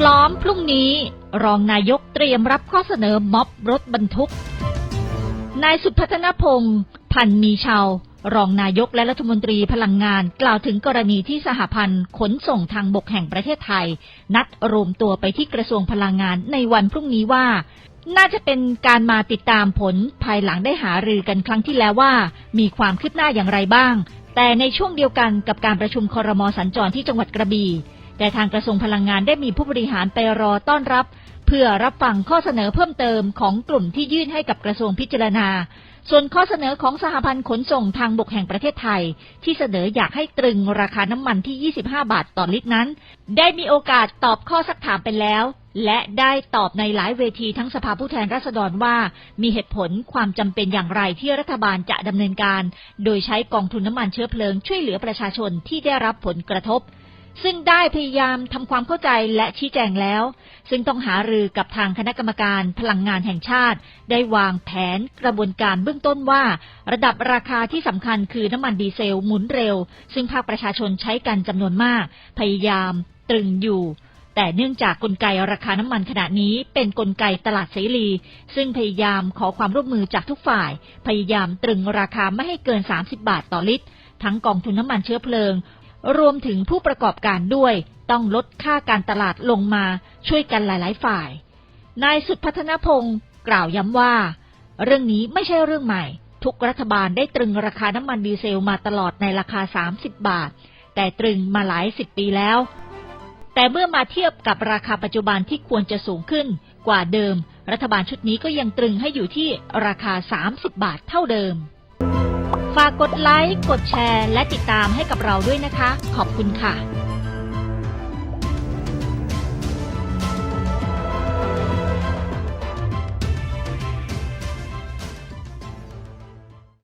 พร้อมพรุ่งนี้ รองนายกเตรียมรับข้อเสนอม็อบรถบรรทุก นายสุพัฒนพงศ์พันมีชาวรองนายกและรัฐมนตรีพลังงานกล่าวถึงกรณีที่สหพันธ์ขนส่งทางบกแห่งประเทศไทย นัดรวมตัวไปที่กระทรวงพลังงานในวันพรุ่งนี้ว่า น่าจะเป็นการมาติดตามผลภายหลังได้หารือกันครั้งที่แล้วว่า มีความคืบหน้าอย่างไรบ้าง แต่ในช่วงเดียวกันกับการประชุมคอรมอสัญจรที่จังหวัดกระบี่ แต่ทางกระทรวงพลังงานได้มีผู้บริหารไปรอต้อนรับ เพื่อรับฟังข้อเสนอเพิ่มเติมของกลุ่มที่ยื่นให้กับกระทรวงพิจารณา ส่วนข้อเสนอของสหพันธ์ขนส่งทางบกแห่งประเทศไทย ที่เสนออยากให้ตรึงราคาน้ำมันที่ 25 บาทต่อลิตรนั้น ได้มีโอกาสตอบข้อสักถามไปแล้วและได้ตอบในหลายเวทีทั้งสภาผู้แทนราษฎรว่ามีเหตุผลความจำเป็นอย่างไรที่รัฐบาลจะดำเนินการ โดยใช้กองทุนน้ำมันเชื้อเพลิงช่วยเหลือประชาชนที่ได้รับผลกระทบ ซึ่งได้พยายามทำความเข้าใจและชี้แจงแล้ว ซึ่งต้องหารือกับทางคณะกรรมการพลังงานแห่งชาติ ได้วางแผนกระบวนการเบื้องต้นว่า ระดับราคาที่สำคัญคือน้ำมันดีเซลหมุนเร็ว ซึ่งภาคประชาชนใช้กันจำนวนมาก พยายามตรึงอยู่แต่เนื่องจากกลไกราคาน้ำมันขณะนี้เป็นกลไกตลาดเสรี ซึ่งพยายามขอความร่วมมือจากทุกฝ่าย พยายามตรึงราคาไม่ให้เกิน 30 บาทต่อลิตร ทั้งกองทุนน้ำมันเชื้อเพลิง รวมถึงผู้ประกอบการด้วย ต้องลดค่าการตลาดลงมาช่วยกันหลาย ๆ ฝ่าย นายสุดพัฒนพงศ์กล่าวย้ำว่า เรื่องนี้ไม่ใช่เรื่องใหม่ ทุกรัฐบาลได้ตรึงราคาน้ำมันดีเซลมาตลอดในราคา 30 บาท แต่ตรึงมาหลายสิบปีแล้ว แต่เมื่อมาเทียบกับราคาปัจจุบันที่ควรจะสูงขึ้นกว่าเดิม รัฐบาลชุดนี้ก็ยังตรึงให้อยู่ที่ราคา 30 บาทเท่าเดิม ฝากกดไลค์ กดแชร์ และติดตามให้กับเราด้วยนะคะ ขอบคุณค่ะ